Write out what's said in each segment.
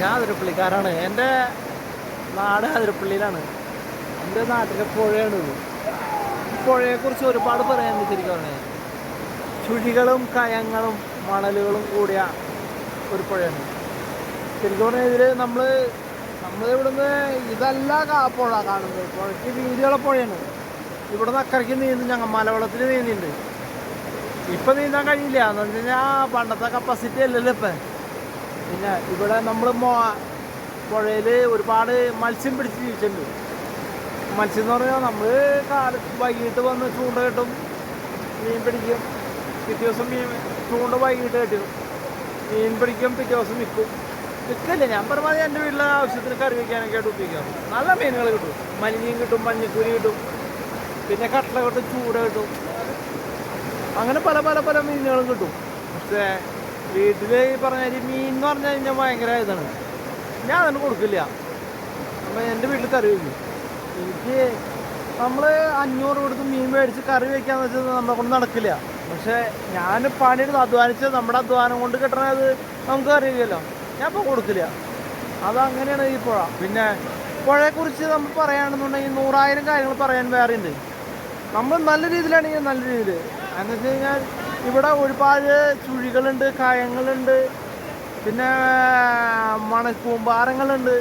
ഞാൻ അതിരപ്പള്ളിക്കാരാണ് എന്റെ നാട് അതിരപ്പള്ളിയിലാണ് എന്റെ നാട്ടിലെ പുഴയാണ് പുഴയെ കുറിച്ച് പുഴയെക്കുറിച്ച് ഒരുപാട് പറയാൻ ശരിക്കും ചുഴികളും കയങ്ങളും മണലുകളും കൂടിയ ഒരു പുഴയാണ്. ശരിക്കും പറഞ്ഞാൽ ഇതിൽ നമ്മൾ നമ്മൾ ഇവിടുന്ന് ഇതല്ല പുഴ കാണുന്നത്. പുഴയ്ക്ക് വീതിയുള്ള പുഴയാണ്. ഇവിടുന്ന് അക്കരയ്ക്ക് നീന്തും ഞങ്ങൾ മലവെള്ളത്തിൽ നീന്തിയിട്ടുണ്ട് ഇപ്പം നീന്താൻ കഴിയില്ല. എന്ന് വെച്ച് കഴിഞ്ഞാൽ പണ്ടത്തെ കപ്പാസിറ്റി അല്ലല്ലോ ഇപ്പം. പിന്നെ ഇവിടെ നമ്മൾ പുഴയിൽ ഒരുപാട് മത്സ്യം പിടിച്ച് ജീവിച്ചിട്ടുണ്ട്. മത്സ്യം എന്ന് പറഞ്ഞാൽ നമ്മൾ കാല വൈകിട്ട് വന്ന് ചൂണ്ട കെട്ടും മീൻ പിടിക്കും. പിറ്റേ ദിവസം മീൻ ചൂണ്ട വൈകിട്ട് കെട്ടും. മീൻ പിടിക്കും പിറ്റേ ദിവസം വിൽക്കും. വിൽക്കില്ല? ഞാൻ പരമാവധി എന്റെ വീട്ടിലെ ആവശ്യത്തിന് കറി വയ്ക്കാനൊക്കെ ആയിട്ട് ഉപയോഗിക്കാം നല്ല മീനുകൾ കിട്ടും. മലിനീൻ കിട്ടും മഞ്ഞക്കുരി കിട്ടും. പിന്നെ കട്ടള കിട്ടും ചൂട കിട്ടും. അങ്ങനെ പല പല പല മീനുകളും കിട്ടും. പക്ഷേ വീട്ടിൽ ഈ പറഞ്ഞ മീൻ എന്ന് പറഞ്ഞാൽ കഴിഞ്ഞാൽ ഭയങ്കര ഇതാണ്. ഞാൻ അതിന് കൊടുക്കില്ല. അപ്പം എന്റെ വീട്ടിൽ കറി വയ്ക്കും എനിക്ക് നമ്മൾ അഞ്ഞൂറ് കൊടുത്ത് മീൻ മേടിച്ച് കറി വയ്ക്കാന്ന് വെച്ചാൽ നമ്മളെ കൊണ്ട് നടക്കില്ല. പക്ഷെ ഞാൻ പണിയെടുത്ത് അധ്വാനിച്ച് നമ്മുടെ അധ്വാനം കൊണ്ട് കിട്ടണത് നമുക്ക് അറിയില്ലല്ലോ. ഞാൻ ഇപ്പോൾ കൊടുക്കില്ല. അതങ്ങനെയാണ് ഈ പുഴ. പിന്നെ പുഴയെ പുഴയെക്കുറിച്ച് നമ്മൾ പറയുകയാണെന്നുണ്ടെങ്കിൽ നൂറായിരം കാര്യങ്ങൾ പറയാൻ വേറെ ഉണ്ട് നമ്മൾ നല്ല രീതിയിലാണെങ്കിൽ നല്ല രീതിയിൽ. എന്ന് വെച്ച് കഴിഞ്ഞാൽ ഇവിടെ ഒരുപാട് ചുഴികളുണ്ട് കയങ്ങളുണ്ട് പിന്നെ മണക്കൂമ്പാരങ്ങളുണ്ട്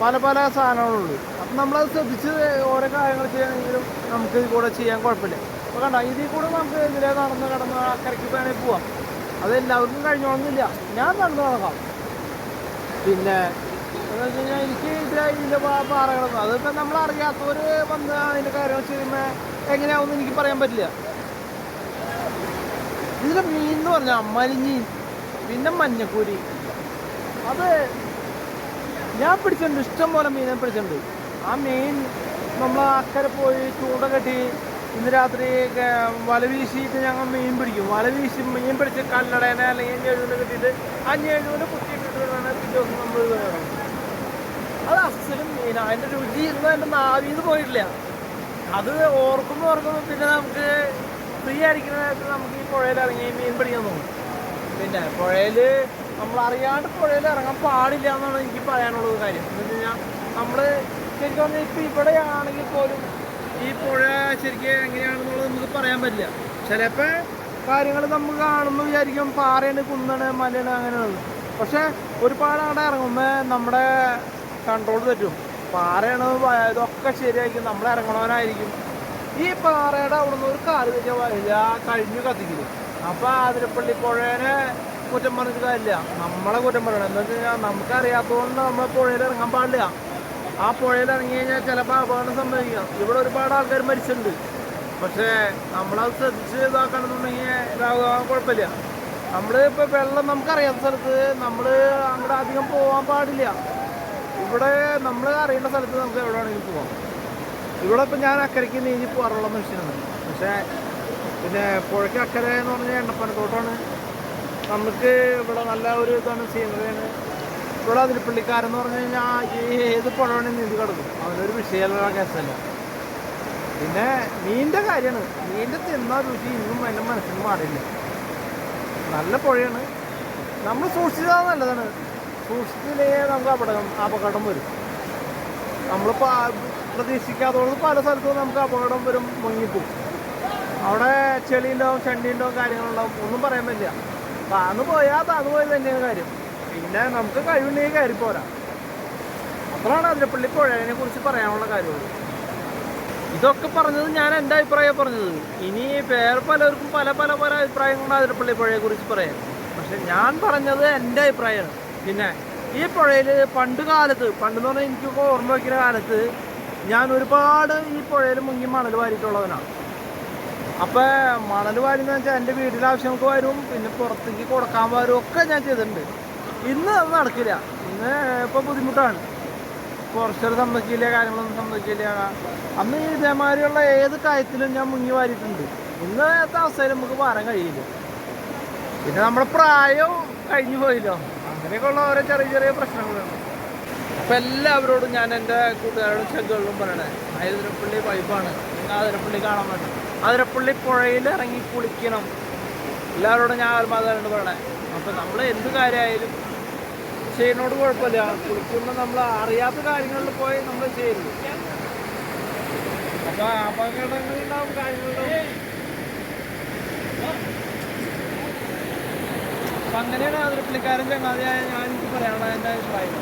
പല പല സാധനങ്ങളുണ്ട്. അപ്പം നമ്മളത് ശ്രദ്ധിച്ച് ഓരോ കാര്യങ്ങൾ ചെയ്യണമെങ്കിലും നമുക്ക് ഇതിൽ കൂടെ ചെയ്യാൻ കുഴപ്പമില്ല. അപ്പോൾ കണ്ട ഇതിൽ കൂടെ നമുക്ക് ഇതിലെ നടന്ന് കടന്ന് അക്കരയ്ക്ക് വേണമെങ്കിൽ പോവാം. അത് എല്ലാവർക്കും കഴിഞ്ഞോളന്നില്ല. ഞാൻ നടന്ന് നടക്കാം. പിന്നെ എന്ന് വെച്ച് കഴിഞ്ഞാൽ എനിക്ക് ഇതിലെ പാറകളൊന്നും അതിപ്പോൾ നമ്മൾ അറിയാത്തവർ വന്ന് അതിന്റെ കാര്യങ്ങൾ ചെയ്യുമ്പോൾ എങ്ങനെയാവുമെന്ന് എനിക്ക് പറയാൻ പറ്റില്ല. ഇതിലെ മീൻ എന്ന് പറഞ്ഞാൽ മലിഞ്ഞീൻ പിന്നെ മഞ്ഞക്കൂരി. അത് ഞാൻ പിടിച്ചിട്ടുണ്ട് ഇഷ്ടം പോലെ മീനെ പിടിച്ചിട്ടുണ്ട് ആ മീൻ നമ്മൾ അക്കരെ പോയി ചൂണ്ട കെട്ടി ഇന്ന് രാത്രി വല വീശിയിട്ട് ഞങ്ങൾ മീൻ പിടിക്കും. വല വീശി മീൻ പിടിച്ച് കല്ലടേനെ അല്ലെങ്കിൽ ഞെഴുവിനെ കെട്ടിയിട്ട് ആ ഞെഴുവിനെ കുത്തിയിട്ടിട്ട് വേണം പിറ്റേ ദിവസം നമ്മൾ അത് അസലും മീനാണ് അതിന്റെ രുചി ഇന്ന് എന്റെ നാവിന്ന് പോയിട്ടില്ല. അത് ഓർക്കുമ്പോൾ ഓർക്കുമ്പോൾ പിന്നെ നമുക്ക് ഫ്രീ ആയിരിക്കുന്ന നേരത്തിൽ നമുക്ക് ഈ പുഴയിൽ ഇറങ്ങി മീൻ പിടിക്കാൻ തോന്നും. പിന്നെ പുഴയിൽ നമ്മൾ അറിയാണ്ട് പുഴയിൽ ഇറങ്ങാൻ പാടില്ല എന്നാണ് എനിക്ക് പറയാനുള്ള ഒരു കാര്യം. എന്ന് വെച്ച് കഴിഞ്ഞാൽ നമ്മൾ ശരിക്കും പറഞ്ഞാൽ ഇപ്പം ഇവിടെ ആണെങ്കിൽ പോലും ഈ പുഴ ശരിക്കും എങ്ങനെയാണെന്നുള്ളത് നമുക്ക് പറയാൻ പറ്റില്ല. ചിലപ്പോൾ കാര്യങ്ങൾ നമ്മൾ കാണുന്നു വിചാരിക്കും. പാറയാണ് കുന്നാണ് മലയാണ് അങ്ങനെയുള്ളത്. പക്ഷേ ഒരുപാട് അവിടെ ഇറങ്ങുമ്പോൾ നമ്മുടെ കൺട്രോൾ തെറ്റും. പാറയാണ് ഇതൊക്കെ ശരിയായിരിക്കും. നമ്മൾ ഇറങ്ങണവനായിരിക്കും. ഈ പാറയുടെ അവിടെ നിന്ന് ഒരു കാൽ വഴിയില്ല കഴിഞ്ഞു കത്തിക്കില്ല അപ്പൊ അതിരപ്പള്ളി പുഴേനെ കുറ്റം പറഞ്ഞിട്ട് കാര്യമില്ല. നമ്മളെ കുറ്റം പറയണം. എന്താ വെച്ച് കഴിഞ്ഞാൽ നമുക്കറിയാത്തതുകൊണ്ട് നമ്മൾ പുഴയിൽ ഇറങ്ങാൻ പാടില്ല. ആ പുഴയിൽ ഇറങ്ങി കഴിഞ്ഞാൽ ചിലപ്പോൾ അപകടം സംഭവിക്കാം. ഇവിടെ ഒരുപാട് ആൾക്കാർ മരിച്ചിട്ടുണ്ട്. പക്ഷേ നമ്മളത് ശ്രദ്ധിച്ച് ഇതാക്കണമെന്നുണ്ടെങ്കിൽ ഇതാകാൻ കുഴപ്പമില്ല. നമ്മൾ ഇപ്പോൾ വെള്ളം നമുക്കറിയാത്ത സ്ഥലത്ത് നമ്മൾ അങ്ങോട്ട് അധികം പോകാൻ പാടില്ല. ഇവിടെ നമ്മൾ അറിയേണ്ട സ്ഥലത്ത് നമുക്ക് എവിടെ വേണമെങ്കിലും പോവാം. ഇവിടെ ഇപ്പം ഞാൻ അക്കരയ്ക്ക് നീങ്ങി പോകാറുള്ള മനുഷ്യനാണ് പക്ഷേ പിന്നെ പുഴയ്ക്ക് അക്കര എന്ന് പറഞ്ഞാൽ എണ്ണപ്പനത്തോട്ടാണ്. നമുക്ക് ഇവിടെ നല്ല ഒരു ഇതാണ് സീനറിയാണ് ഇവിടെ അതിരിപ്പള്ളിക്കാരെന്ന് പറഞ്ഞു കഴിഞ്ഞാൽ ഈ ഏത് പുഴ വേണമെങ്കിൽ നീന്തി കിടക്കും. അതിനൊരു വിഷയമല്ല കേസല്ല. പിന്നെ മീനിന്റെ കാര്യമാണ്. മീനിന്റെ തിന്നാ രുചി ഇന്നും എന്റെ മനസ്സിന് പാടില്ല നല്ല പുഴയാണ്. നമ്മൾ സൂക്ഷിച്ചാൽ നല്ലതാണ്. സൂക്ഷിച്ചില്ലെങ്കിൽ നമുക്ക് അപകടം അപകടം വരും. നമ്മൾ പ്രതീക്ഷിക്കാത്തത് പല സ്ഥലത്തും നമുക്ക് അപകടം വരും മുങ്ങിപ്പോവും. അവിടെ ചെളിയുണ്ടാവും ചണ്ടിയുണ്ടാവും കാര്യങ്ങളുണ്ടാവും ഒന്നും പറയാൻ പറ്റില്ല. താന്ന് പോയാൽ താന്ന് പോയത് തന്നെയാണ് കാര്യം. പിന്നെ നമുക്ക് കഴിവുണ്ടെങ്കിൽ കയറി പോരാ. അത്രയാണ് അതിരപ്പള്ളി പുഴയെ കുറിച്ച് പറയാനുള്ള കാര്യമുള്ളൂ ഇതൊക്കെ പറഞ്ഞത് ഞാൻ എന്റെ അഭിപ്രായം പറഞ്ഞത്. ഇനി വേറെ പലർക്കും പല പല പല അഭിപ്രായങ്ങളുണ്ട് അതിരപ്പള്ളി പുഴയെ കുറിച്ച് പറയാൻ. പക്ഷെ ഞാൻ പറഞ്ഞത് എന്റെ അഭിപ്രായമാണ്. പിന്നെ ഈ പുഴയിൽ പണ്ട് കാലത്ത് പണ്ടെന്ന് പറഞ്ഞാൽ എനിക്കൊക്കെ ഓർമ്മ വയ്ക്കുന്ന കാലത്ത് ഞാൻ ഒരുപാട് ഈ പുഴയിൽ മുങ്ങി മണൽ വാരിയിട്ടുള്ളവനാണ് അപ്പോൾ മണൽ വാരിന്ന് വെച്ചാൽ എന്റെ വീട്ടിലെ ആവശ്യങ്ങൾക്ക് വരും പിന്നെ പുറത്തേക്ക് കൊടുക്കാൻ വരും ഒക്കെ ഞാൻ ചെയ്തിട്ടുണ്ട്. ഇന്ന് അത് നടക്കില്ല. ഇന്ന് ഇപ്പോൾ ബുദ്ധിമുട്ടാണ്. കുറച്ചൊരു സമ്മതിക്കില്ല കാര്യങ്ങളൊന്നും സമ്മതിക്കില്ല. അന്ന് ഇതേമാതിരിയുള്ള ഏത് കാര്യത്തിലും ഞാൻ മുങ്ങി വാരിയിട്ടുണ്ട്. ഇന്നത്തെ അവസ്ഥയിൽ നമുക്ക് വരാൻ കഴിയില്ല. പിന്നെ നമ്മുടെ പ്രായം കഴിഞ്ഞു പോയില്ലോ. അങ്ങനെയൊക്കെയുള്ള ഓരോ ചെറിയ ചെറിയ പ്രശ്നങ്ങളുണ്ട്. അപ്പം എല്ലാവരോടും ഞാൻ എന്റെ കൂട്ടുകാരോടും ചെങ്കുകളിലും പറയണേ ആതിരപ്പള്ളി വൈബാണ് നിങ്ങൾ ആതിരപ്പള്ളി കാണാൻ വേണ്ട. ആതിരപ്പള്ളി പുഴയിൽ ഇറങ്ങി കുളിക്കണം. എല്ലാവരോടും ഞാൻ ആത്മാധാരണ പറയണേ. അപ്പോൾ നമ്മൾ എന്ത് കാര്യമായാലും ചെയ്യുന്നോട് കുഴപ്പമില്ല. കുളിക്കുമ്പോൾ നമ്മൾ അറിയാത്ത കാര്യങ്ങളിൽ പോയി നമ്മൾ ചെയ്യരുത് അപ്പോൾ അപകടങ്ങളുണ്ടാവും കാര്യങ്ങളുണ്ടാവും അപ്പം അങ്ങനെയാണ് ആതിരപ്പള്ളിക്കാരൻ ചങ്ങാതിയായ ഞാൻ എനിക്ക് പറയാനുള്ള എന്റെ അഭിപ്രായം.